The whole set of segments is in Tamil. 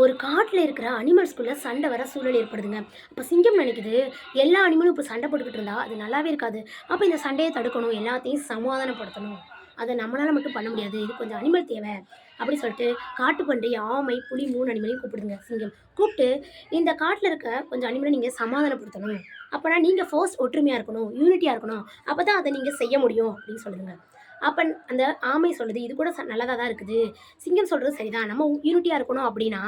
ஒரு காட்டில் இருக்கிற அனிமல்ஸ்குள்ளே சண்டை வர சூழல் ஏற்படுதுங்க. அப்போ சிங்கம் நினைக்குது எல்லா அனிமலும் இப்போ சண்டை போட்டுக்கிட்டு இருந்தால் அது நல்லாவே இருக்காது. அப்போ இந்த சண்டையை தடுக்கணும் எல்லாத்தையும் சமாதானப்படுத்தணும். அதை நம்மளால் மட்டும் பண்ண முடியாது. இது கொஞ்சம் அனிமல் தேவை. அப்படி சொல்லிட்டு காட்டுப்பன்றி ஆமை புலி மூணு அனிமலையும் கூப்பிடுங்க சிங்கம். கூப்பிட்டு இந்த காட்டில் இருக்க கொஞ்சம் அனிமலை நீங்கள் சமாதானப்படுத்தணும். அப்போனா நீங்கள் ஃபர்ஸ்ட் ஒற்றுமையாக இருக்கணும் யூனிட்டியாக இருக்கணும். அப்போ தான் அதை நீங்கள் செய்ய முடியும் அப்படின்னு சொல்லுங்கள் அப்போ அந்த ஆமை சொல்கிறது இது கூட நல்லதாக தான் இருக்குது. சிங்கம் சொல்கிறது சரிதான். நம்ம யூனிட்டியாக இருக்கணும் அப்படின்னா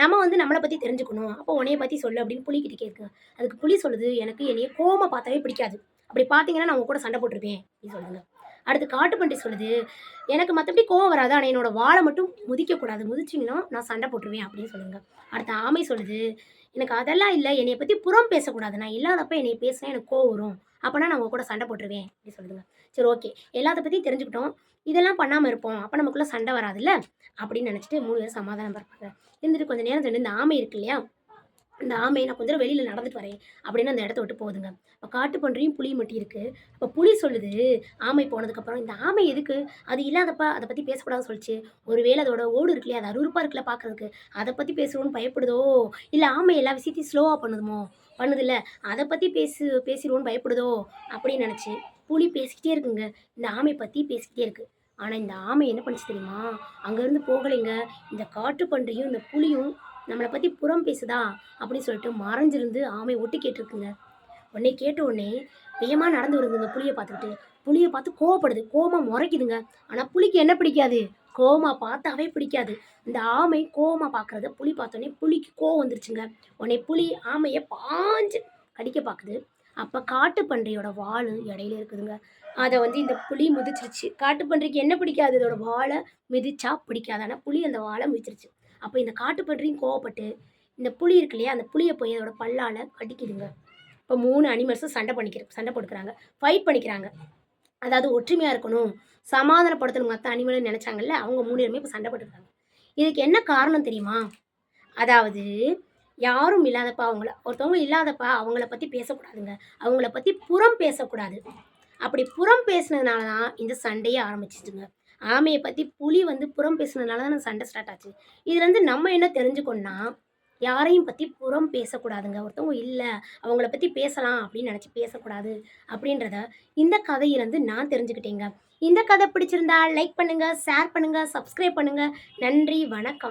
நம்ம வந்து நம்மளை பற்றி தெரிஞ்சுக்கணும். அப்போ உன்னைய பற்றி சொல்லு அப்படின்னு புலிக்கிட்ட கேட்கு. அதுக்கு புலி சொல்லுது எனக்கு என்னைய கோவமா பார்த்தாவே பிடிக்காது. அப்படி பார்த்தீங்கன்னா நான் உங்க கூட சண்டை போட்டிருப்பேன் அப்படின்னு சொல்லுங்கள் அடுத்து காட்டுப்பண்டி சொல்லுது எனக்கு மற்றபடி கோவம் வராது ஆனால் என்னோட வாழை மட்டும் முதிக்கக்கூடாது முதிச்சிங்கன்னா நான் சண்டை போட்டுருவேன் அப்படின்னு சொல்லுங்க. அடுத்த ஆமை சொல்லுது எனக்கு அதெல்லாம் இல்லை என்னை பற்றி புறம் பேசக்கூடாது நான் இல்லாதப்ப என்னை பேசினா எனக்கு கோவம் வரும் அப்போனா நான் உங்கள் கூட சண்டை போட்டுருவேன் அப்படின்னு சொல்லுதுங்க. சரி ஓகே எல்லாத்த பற்றியும் தெரிஞ்சுக்கிட்டோம். இதெல்லாம் பண்ணாமல் இருப்போம் அப்போ நமக்குள்ளே சண்டை வராதுல்ல? அப்படின்னு நினச்சிட்டு மூணு பேரும் சமாதானம் பார்ப்பாங்க இருந்துட்டு கொஞ்சம் நேரம் சென்று இந்த ஆமை இருக்கு இல்லையா? இந்த ஆமை நான் கொஞ்சம் வெளியில் நடந்துட்டு வரேன் அப்படின்னு அந்த இடத்த விட்டு போகுதுங்க. இப்போ காட்டு பன்றியும் புளி மட்டும் இருக்குது அப்போ புளி சொல்லுது ஆமை போனதுக்கப்புறம் இந்த ஆமை எதுக்கு? அது இல்லாதப்பா அதை பற்றி பேசக்கூடாதுன்னு சொல்லிச்சு. ஒருவேளை அதோட ஓடு இருக்கு இல்லையா? அது அறுவறுப்பாக இருக்குல்ல பார்க்குறதுக்கு அதை பற்றி பேசுவோன்னு பயப்படுதோ? இல்லை ஆமை எல்லா விஷயத்தையும் ஸ்லோவாக பண்ணுதுமோ? பண்ணுதில்ல அதை பற்றி பேசு பேசிடுவோன்னு பயப்படுதோ? அப்படின்னு நினச்சி புலி பேசிக்கிட்டே இருக்குங்க. இந்த ஆமை பற்றி பேசிக்கிட்டே இருக்குது ஆனால் இந்த ஆமை என்ன பண்ணிச்சு தெரியுமா? அங்கேருந்து போகலைங்க. இந்த காட்டு பன்றியும் இந்த புலியும் நம்மளை பற்றி புறம் பேசுதா? அப்படின்னு சொல்லிட்டு மறைஞ்சிருந்து ஆமை ஒட்டி கேட்டிருக்குங்க. உடனே கேட்ட உடனே வேகமாக நடந்து வருது இந்த புளியை பார்த்துக்கிட்டு. புளியை பார்த்து கோவப்படுது. கோவமாக முறைக்குதுங்க. ஆனால் புளிக்கு என்ன பிடிக்காது? கோவமாக பார்த்தாவே பிடிக்காது. இந்த ஆமை கோவமா பார்க்குறத புளி பார்த்தோன்னே புளிக்கு கோவம் வந்துருச்சுங்க. உடனே புலி ஆமையை பாஞ்சு கடிக்க பார்க்குது. அப்போ காட்டுப்பன்றியோட வால் இடையில இருக்குதுங்க. அதை வந்து இந்த புளி மிதிச்சிருச்சு. காட்டுப்பன்றிக்கு என்ன பிடிக்காது? இதோட வாழை மிதிச்சா பிடிக்காது. ஆனால் புலி அந்த வாழை மிதிச்சிருச்சு. அப்போ இந்த காட்டுப்பன்றியும் கோவப்பட்டு இந்த புளி இருக்கு இல்லையா அந்த புளியை போய் அதோட பல்லால் கடிக்குதுங்க. இப்போ மூணு அனிமல்ஸும் சண்டை பண்ணிக்கிற சண்டை போட்டுக்கிறாங்க. ஃபைட் பண்ணிக்கிறாங்க. அதாவது ஒற்றுமையாக இருக்கணும் சமாதானப்படுத்தணும் மற்ற அனிமல்னு நினச்சாங்கல்ல அவங்க மூணு பேருமே இப்போ சண்டை போட்டுக்கிறாங்க. இதுக்கு என்ன காரணம் தெரியுமா? அதாவது யாரும் இல்லாதப்பா அவங்கள ஒருத்தவங்க இல்லாதப்பா அவங்கள பற்றி பேசக்கூடாதுங்க. அவங்கள பற்றி புறம் பேசக்கூடாது. அப்படி புறம் பேசுனதுனால தான் இந்த சண்டையே ஆரம்பிச்சிச்சுங்க. ஆமையை பற்றி புலி வந்து புறம் பேசுனதுனால தான் சண்டை ஸ்டார்ட் ஆச்சு. இதுலேருந்து நம்ம என்ன தெரிஞ்சுக்கணும்னா யாரையும் பற்றி புறம் பேசக்கூடாதுங்க. ஒருத்தவங்க இல்லை அவங்கள பற்றி பேசலாம் அப்படின்னு நினச்சி பேசக்கூடாது அப்படின்றத இந்த கதையிலேருந்து நான் தெரிஞ்சுக்கிட்டேங்க. இந்த கதை பிடிச்சிருந்தா லைக் பண்ணுங்கள் ஷேர் பண்ணுங்கள் சப்ஸ்கிரைப் பண்ணுங்கள் நன்றி வணக்கம்.